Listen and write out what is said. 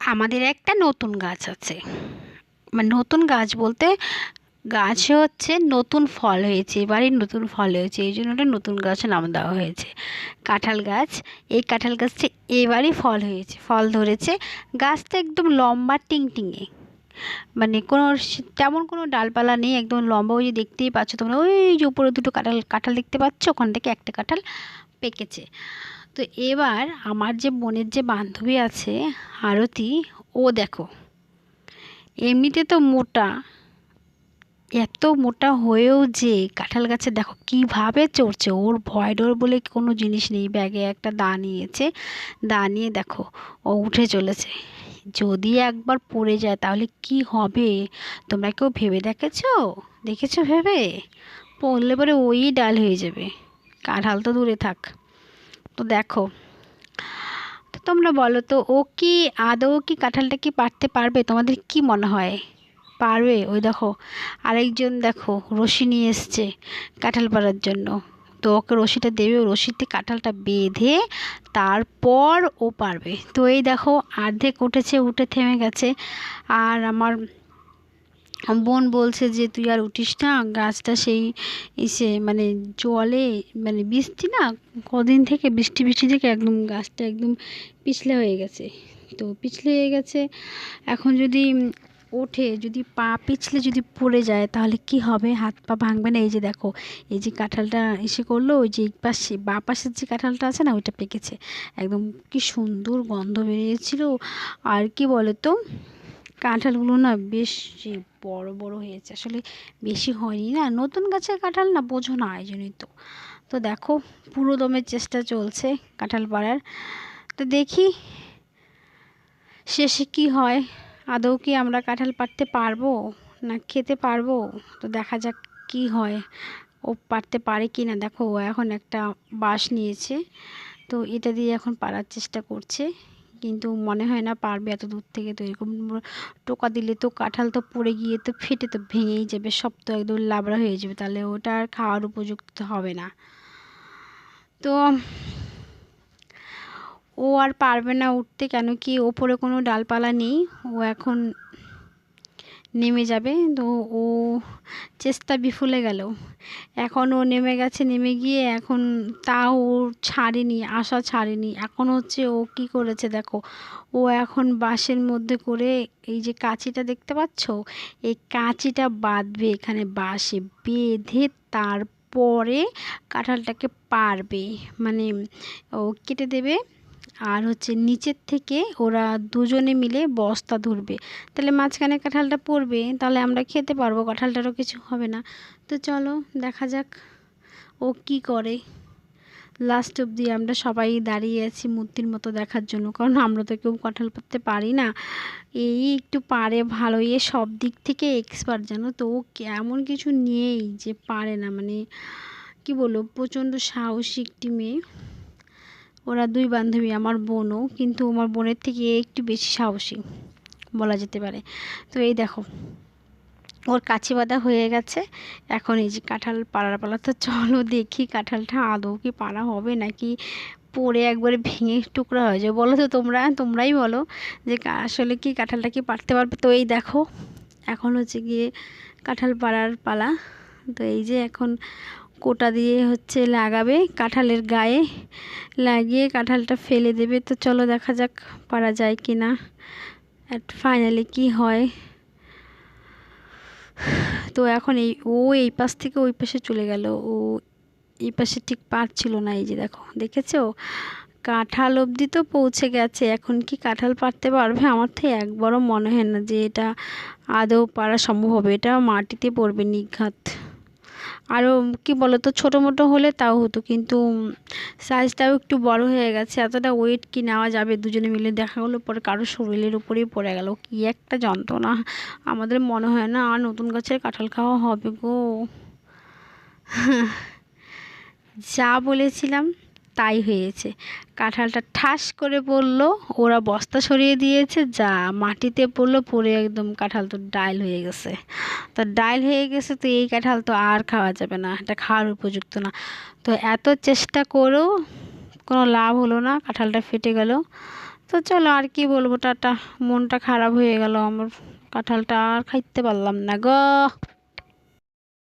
আমাদের একটা নতুন গাছ আছে। মানে নতুন গাছ বলতে গাছে হচ্ছে নতুন ফল হয়েছে এবারই নতুন ফল হয়েছে, এই জন্য ওটা নতুন গাছ নাম দেওয়া হয়েছে। কাঁঠাল গাছ, এই কাঁঠাল গাছটা এবারই ফল হয়েছে, ফল ধরেছে। গাছটা একদম লম্বা টিংটিঙে। মানে কোনো তেমন কোনো ডালপালা নেই, একদম লম্বা, ওই যে দেখতেই পাচ্ছ তোমরা, ওই যে উপরে দুটো কাঁঠাল কাঁঠাল দেখতে পাচ্ছ? ওখান থেকে একটা কাঁঠাল পেকেছে। তো এবার আমার যে বোনের যে বান্ধবী আছে, আরতি, ও দেখো, এমনিতে তো মোটা, এত মোটা হয়েও যে কাঁঠাল গাছে দেখো কীভাবে চড়ছে, ওর ভয় ডর বলে কোনো জিনিস নেই, ব্যাগে একটা দা নিয়েছে, দা নিয়ে দেখো, ও উঠে চলেছে। যদি একবার পড়ে যায় তাহলে কি হবে? তোমরা কেউ ভেবে দেখেছ? দেখেছ ভেবে? পড়লে পরে ওই ডাল হয়ে যাবে। কাঁঠাল তো দূরে থাক। তো দেখো, তো তোমরা বলো তো, ও কি আদৌ কি কাঁঠালটা কি পারতে পারবে? তোমাদের কি মনে হয়? পারবে? ওই দেখো, আরেকজন দেখো, রশি নিয়ে এসছে কাঁঠাল পাড়ার জন্য। তো ওকে রশিটা দেবে, ও রশিতে কাঁঠালটা বেঁধে তারপর ও পারবে। তো এই দেখো, অর্ধেক উঠেছে, উঠে থেমে গেছে। আর আমার বোন বলছে যে, তুই আর উঠিস না, গাছটা সেই ইসে মানে জলে মানে বৃষ্টি না, কদিন থেকে বৃষ্টি বৃষ্টি থেকে একদম গাছটা একদম পিছলে হয়ে গেছে। তো পিছলে হয়ে গেছে। এখন যদি ওঠে, যদি পা পিছলে যদি পড়ে যায়, তাহলে কি হবে? হাত পা ভাঙবে না? এই যে দেখো, এই যে কাঁঠালটা এসে করল, ওই যে পাশে, বা পাশের যে কাঁঠালটা আছে না, ওইটা পেকেছে। একদম কি সুন্দর গন্ধ বেরিয়েছিল। আর কি বলো তো কাঁঠালগুলো না বেশ বড় বড় হয়েছে। আসলে বেশি হয়নি না। নতুন গাছের কাঁঠাল না, বোঝো না এই জন্যই তো। তো দেখো, পুরো দমের চেষ্টা চলছে কাঁঠাল পাড়ার। তো দেখি শেষে কি হয়। আদৌ কি আমরা কাঁঠাল পাড়তে পারব না খেতে পারব? তো দেখা যাক কি হয়। ও পারতে পারে কি না? দেখো, ও এখন একটা বাঁশ নিয়েছে। তো এটা দিয়ে এখন পারার চেষ্টা করছে। কিন্তু মনে হয় না পারবে এত দূর থেকে তো এরকম টোকা দিলে তো কাঁঠাল তো পড়ে গিয়ে তো ফেটে তো ভেঙেই যাবে, সব তো একদম লাবড়া হয়ে যাবে, তাহলে ওটা আর খাওয়ার উপযুক্ত হবে না। তো ও আর পারবে না উঠতে কেন কি ওপরে কোনো ডালপালা নেই, ও এখন নেমে যাবে। তো ও চেষ্টা বিফলে গেল। এখন ও নেমে গেছে, নেমে গিয়ে এখন তাও ও ছাড়েনি, আশা ছাড়েনি। এখন হচ্ছে ও কি করেছে দেখো? ও এখন বাঁশের মধ্যে করে এই যে কাঁচিটা দেখতে পাচ্ছ? এই কাঁচিটা বাঁধবে এখানে বাঁশে, বেঁধে তারপরে কাঁঠালটাকে পারবে মানে ও কেটে দেবে। আর হচ্ছে নিচের থেকে ওরা দুজনে মিলে বস্তা ধরবে। তাহলে মাঝখানে কাঁঠালটা পড়বে, তাহলে আমরা খেতে পারব, কাঁঠালটারও কিছু হবে না। তো চলো, দেখা যাক ও কি করে। লাস্ট অবধি আমরা সবাই দাঁড়িয়ে আছি মূর্তির মতো দেখার জন্য, কারণ আমরা তো কেউ কাঁঠাল পাততে পারি না। এই একটু পারে ভালো এ সব দিক থেকে এক্সপার্ট জানো তো, ও এমন কিছু নেই যে পারে না মানে কি বলব, প্রচণ্ড সাহসী একটি মেয়ে। ওরা দুই বান্ধবী, আমার বোনও, কিন্তু আমার বোনের থেকে একটু বেশি সাহসী, বলা যেতে পারে। তো এই দেখো, ওর কাছি বাঁধা হয়ে গেছে। এখন এই যে কাঁঠাল পাড়ার পালা, তো চলো দেখি কাঁঠালটা আদৌ কি পাড়া হবে নাকি পরে একবারে ভেঙে টুকরা হয়ে যাবে বলো তো তোমরা, তোমরাই বলো যে আসলে কি কাঁঠালটা কি পাড়তে পারবে? তো এই দেখো, এখন হচ্ছে গিয়ে কাঁঠাল পাড়ার পালা। তো এই যে এখন কোটা দিয়ে হচ্ছে লাগাবে কাঁঠালের গায়ে। লাগিয়ে কাঁঠালটা ফেলে দেবে। তো চলো দেখা যাক পারা যায় কি না ফাইনালি কি হয়? তো এখন এই, ও এই পাশ থেকে ওই পাশে চলে গেল। ও এই পাশে ঠিক পারছিল না। এই যে দেখো, দেখেছ? কাঁঠাল অবধি তো পৌঁছে গেছে। এখন কি কাঁঠাল পারতে পারবে? আমার তো একবারও মনে হয় না যে এটা আদৌ পারা সম্ভব হবে। এটা মাটিতে পড়বে নিঘাত। আরও কি বলতো, ছোটো মোটো হলে তাও হতো, কিন্তু সাইজটাও একটু বড় হয়ে গেছে, এতটা ওয়েট কি নেওয়া যাবে? দুজনে মিলে দেখা গেলো পরে কারোর শরীরের উপরেই পড়ে গেল, কি একটা যন্ত্রণা। আমাদের মনে হয় না, আর নতুন গাছের কাঁঠাল খাওয়া হবে গো। যা বলেছিলাম তাই হয়েছে। কাঁঠালটা ঠাস করে পড়ল ওরা বস্তা সরিয়ে দিয়েছে, যা মাটিতে পড়ল, পড়ে একদম কাঁঠাল তো ডাইল হয়ে গেছে। তো ডাইল হয়ে গেছে, তো এই কাঁঠাল তো আর খাওয়া যাবে না, এটা খাওয়ার উপযুক্ত না। তো এত চেষ্টা করেও কোনো লাভ হলো না, কাঁঠালটা ফেটে গেল। তো চলো আর কি বলব, টাটা। মনটা খারাপ হয়ে গেল, আমার কাঁঠালটা আর খাইতে পারলাম না গো।